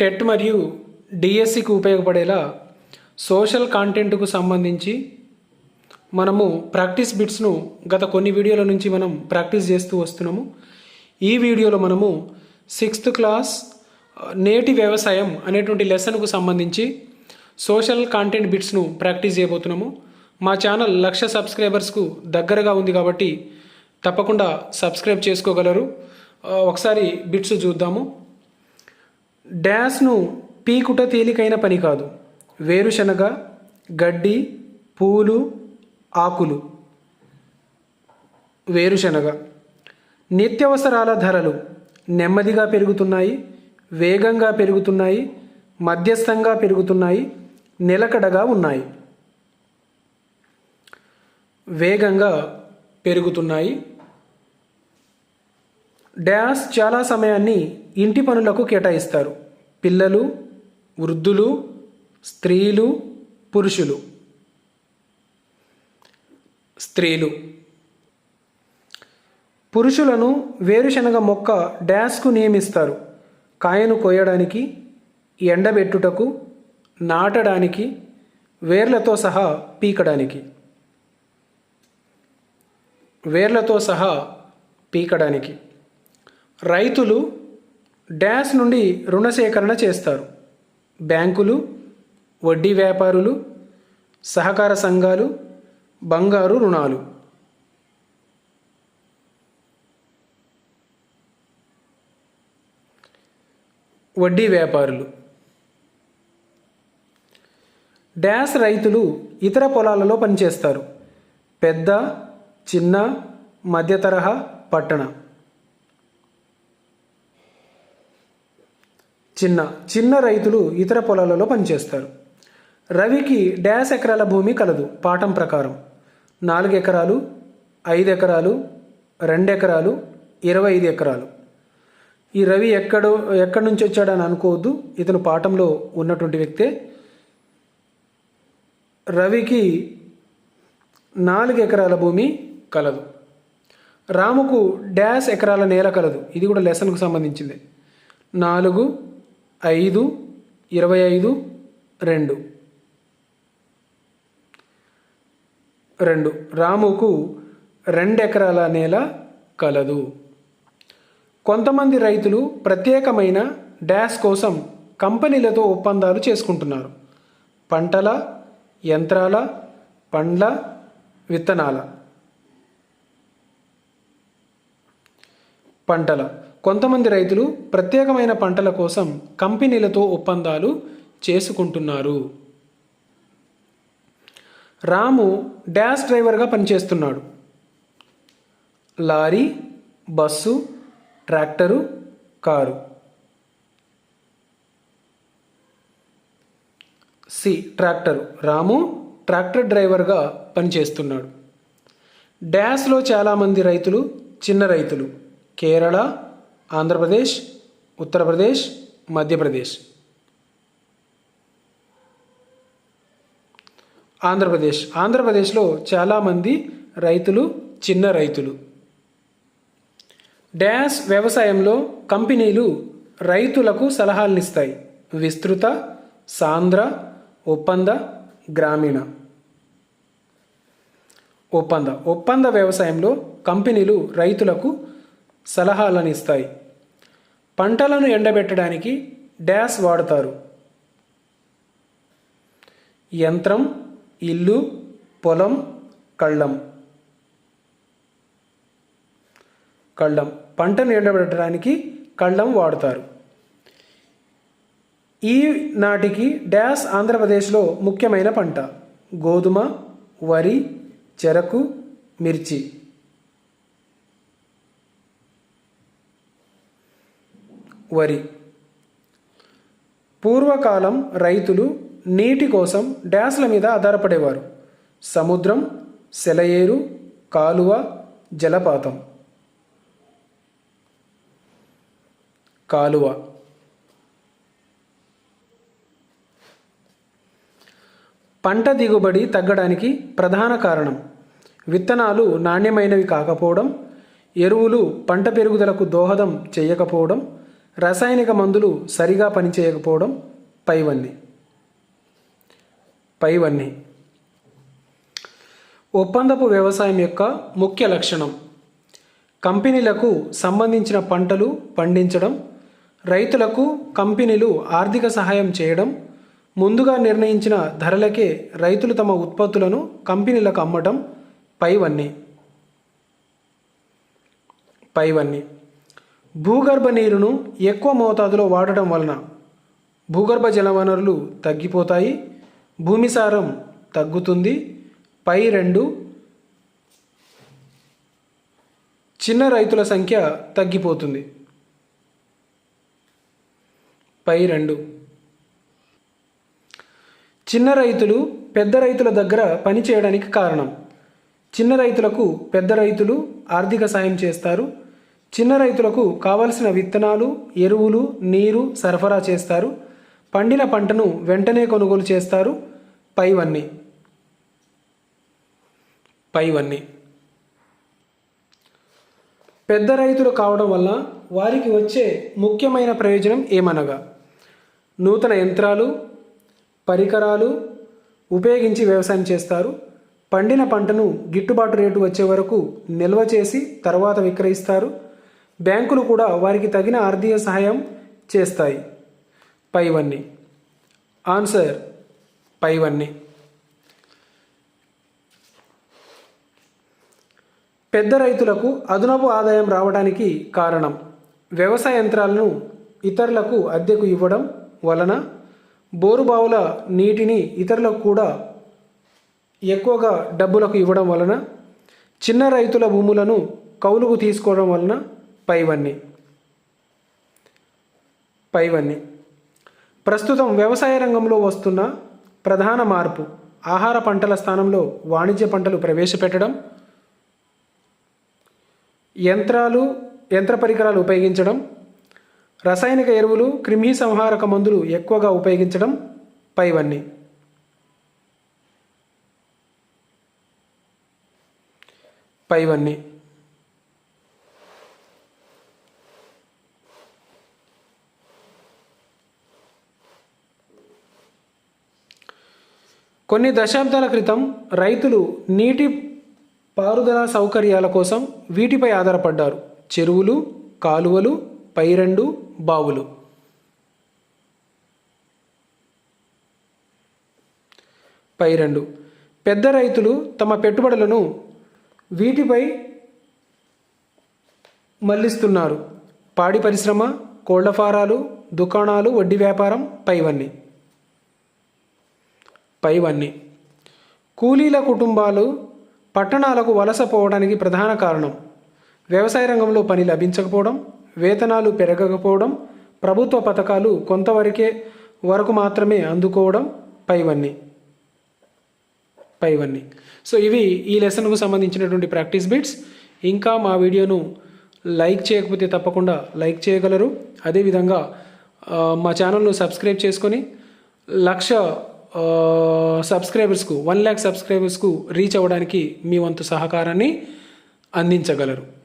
TET మరియు డిఎస్సికి ఉపయోగపడేలా సోషల్ కాంటెంట్కు సంబంధించి మనము ప్రాక్టీస్ బిట్స్ను గత కొన్ని వీడియోల నుంచి మనం ప్రాక్టీస్ చేస్తూ వస్తున్నాము. ఈ వీడియోలో మనము సిక్స్త్ క్లాస్ నేటి వ్యవసాయం అనేటువంటి లెసన్కు సంబంధించి సోషల్ కాంటెంట్ బిట్స్ను ప్రాక్టీస్ చేయబోతున్నాము. మా ఛానల్ లక్ష సబ్స్క్రైబర్స్కు దగ్గరగా ఉంది కాబట్టి తప్పకుండా సబ్స్క్రైబ్ చేసుకోగలరు. ఒకసారి బిట్స్ చూద్దాము. డ్యాష్ను పీకుట తేలికైన పని కాదు. వేరుశనగ గడ్డి పూలు ఆకులు. వేరుశనగ. నిత్యవసరాల ధరలు నెమ్మదిగా పెరుగుతున్నాయి వేగంగా పెరుగుతున్నాయి మధ్యస్థంగా పెరుగుతున్నాయి నిలకడగా ఉన్నాయి. వేగంగా పెరుగుతున్నాయి. డ్యాష్ చాలా సమయాన్ని ఇంటి పనులకు కేటాయిస్తారు. పిల్లలు వృద్ధులు స్త్రీలు పురుషులు. స్త్రీలు. పురుషులను వేరుశనగ మొక్క డ్యాస్కు నియమిస్తారు. కాయను కోయడానికి ఎండబెట్టుటకు నాటడానికి వేర్లతో సహా పీకడానికి. వేర్లతో సహా పీకడానికి. రైతులు డ్యాష్ నుండి రుణ సేకరణ చేస్తారు. బ్యాంకులు వడ్డీ వ్యాపారులు సహకార సంఘాలు బంగారు రుణాలు. వడ్డీ వ్యాపారులు. డ్యాష్ రైతులు ఇతర పొలాలలో పనిచేస్తారు. పెద్ద చిన్న మధ్య తరహా పట్టణ. చిన్న చిన్న రైతులు ఇతర పొలాలలో పనిచేస్తారు. రవికి డ్యాష్ ఎకరాల భూమి కలదు పాఠం ప్రకారం. నాలుగు ఎకరాలు ఐదు ఎకరాలు రెండు ఎకరాలు ఇరవై ఐదు ఎకరాలు. ఈ రవి ఎక్కడో ఎక్కడి నుంచి వచ్చాడని అనుకోవద్దు. ఇతను పాఠంలో ఉన్నటువంటి వ్యక్తే. రవికి నాలుగు ఎకరాల భూమి కలదు. రాముకు డ్యాష్ ఎకరాల నేల కలదు. ఇది కూడా లెసన్కు సంబంధించింది. నాలుగు ఐదు ఇరవై ఐదు రెండు. రెండు. రాముకు రెండు ఎకరాల నేల కలదు. కొంతమంది రైతులు ప్రత్యేకమైన డ్యాష్ కోసం కంపెనీలతో ఒప్పందాలు చేసుకుంటున్నారు. పంటల యంత్రాల పండ్ల విత్తనాల. పంటల కొంతమంది రైతులు ప్రత్యేకమైన పంటల కోసం కంపెనీలతో ఒప్పందాలు చేసుకుంటున్నారు. రాము డ్యాష్ డ్రైవర్గా పనిచేస్తున్నాడు. Lorry bus tractor car. C tractor. Ramu tractor డ్రైవర్గా పనిచేస్తున్నాడు. డ్యాష్లో చాలామంది రైతులు చిన్న రైతులు. కేరళ ఆంధ్రప్రదేశ్ ఉత్తరప్రదేశ్ మధ్యప్రదేశ్. ఆంధ్రప్రదేశ్. ఆంధ్రప్రదేశ్లో చాలామంది రైతులు చిన్న రైతులు. డ్యాష్ వ్యవసాయంలో కంపెనీలు రైతులకు సలహాలనిస్తాయి. విస్తృత సాంద్ర ఒప్పంద గ్రామీణ. ఒప్పంద. ఒప్పంద వ్యవసాయంలో కంపెనీలు రైతులకు సలహాలను ఇస్తాయి పంటలను ఎండబెట్టడానికి డ్యాష్ వాడతారు. యంత్రం ఇల్లు పొలం కళ్ళం. కళ్ళం. పంటను ఎండబెట్టడానికి కళ్ళం వాడతారు. ఈ నాటికి డ్యాష్ ఆంధ్రప్రదేశ్లో ముఖ్యమైన పంట గోధుమ వరి చెరకు మిర్చి. వరి. పూర్వకాలం రైతులు నీటి కోసం డ్యాస్ల మీద ఆధారపడేవారు. సముద్రం సెలయేరు కాలువ జలపాతం. కాలువ. పంట దిగుబడి తగ్గడానికి ప్రధాన కారణం విత్తనాలు నాణ్యమైనవి కాకపోవడం ఎరువులు పంట పెరుగుదలకు దోహదం చేయకపోవడం రసాయనిక మందులు సరిగా పనిచేయకపోవడం పైవన్నీ. పైవన్నీ. ఒప్పందపు వ్యవసాయం యొక్క ముఖ్య లక్షణం. కంపెనీలకు సంబంధించిన పంటలు పండించడం రైతులకు కంపెనీలు ఆర్థిక సహాయం చేయడం ముందుగా నిర్ణయించిన ధరలకే రైతులు తమ ఉత్పత్తులను కంపెనీలకు అమ్మటం పైవన్నీ. పైవన్నీ. భూగర్భ నీరును ఎక్కువ మోతాదులో వాడటం వలన భూగర్భ జల వనరులు తగ్గిపోతాయి భూమి సారం తగ్గుతుంది. పై రెండు చిన్న రైతుల సంఖ్య తగ్గిపోతుంది. పై రెండు చిన్న రైతులు పెద్ద రైతుల దగ్గర పని చేయడానికి కారణం చిన్న రైతులకు పెద్ద రైతులు ఆర్థిక సాయం చేస్తారు. చిన్న రైతులకు కావలసిన విత్తనాలు ఎరువులు నీరు సరఫరా చేస్తారు. పండిన పంటను వెంటనే కొనుగోలు చేస్తారు. పైవన్నీ. పైవన్నీ. పెద్ద రైతులు కావడం వల్ల వారికి వచ్చే ముఖ్యమైన ప్రయోజనం ఏమనగా నూతన యంత్రాలు పరికరాలు ఉపయోగించి వ్యవసాయం చేస్తారు. పండిన పంటను గిట్టుబాటు రేటు వచ్చే వరకు నిల్వ చేసి తర్వాత విక్రయిస్తారు. బ్యాంకులు కూడా వారికి తగిన ఆర్థిక సహాయం చేస్తాయి. పైవన్నీ. ఆన్సర్ పైవన్నీ. పెద్ద రైతులకు అదనపు ఆదాయం రావడానికి కారణం వ్యవసాయ యంత్రాలను ఇతరులకు అద్దెకు ఇవ్వడం వలన బోరుబావుల నీటిని ఇతరులకు కూడా ఎక్కువగా డబ్బులకు ఇవ్వడం వలన చిన్న రైతుల భూములను కౌలుకు తీసుకోవడం వలన పైవన్నీ. పైవన్నీ. ప్రస్తుతం వ్యవసాయ రంగంలో వస్తున్న ప్రధాన మార్పు ఆహార పంటల స్థానంలో వాణిజ్య పంటలు ప్రవేశపెట్టడం యంత్రాలు యంత్ర పరికరాలు ఉపయోగించడం రసాయనిక ఎరువులు క్రిమి సంహారక మందులు ఎక్కువగా ఉపయోగించడం పైవన్నీ. పైవన్నీ. కొన్ని దశాబ్దాల క్రితం రైతులు నీటి పారుదల సౌకర్యాల కోసం వీటిపై ఆధారపడ్డారు. చెరువులు కాలువలు పైరెండు బావులు. పైరెండు. పెద్ద రైతులు తమ పెట్టుబడులను వీటిపై మళ్ళిస్తున్నారు. పాడి పరిశ్రమ కోళ్ళ ఫారాలు దుకాణాలు వడ్డీ వ్యాపారం పైవన్నీ. పైవన్నీ. కూలీల కుటుంబాలు పట్టణాలకు వలస పోవడానికి ప్రధాన కారణం. వ్యవసాయ రంగంలో పని లభించకపోవడం వేతనాలు పెరగకపోవడం ప్రభుత్వ పథకాలు కొంతవరకే వరకు మాత్రమే అందుకోవడం పైవన్నీ. పైవన్నీ. సో ఇవి ఈ లెసన్కు సంబంధించినటువంటి ప్రాక్టీస్ బిట్స్. ఇంకా మా వీడియోను లైక్ చేయకపోతే తప్పకుండా లైక్ చేయగలరు. అదేవిధంగా మా ఛానల్ను సబ్స్క్రైబ్ చేసుకొని లక్ష సబ్స్క్రైబర్స్కు వన్ ల్యాక్ సబ్స్క్రైబర్స్కు రీచ్ అవ్వడానికి మీ వంతు సహకారాన్ని అందించగలరు.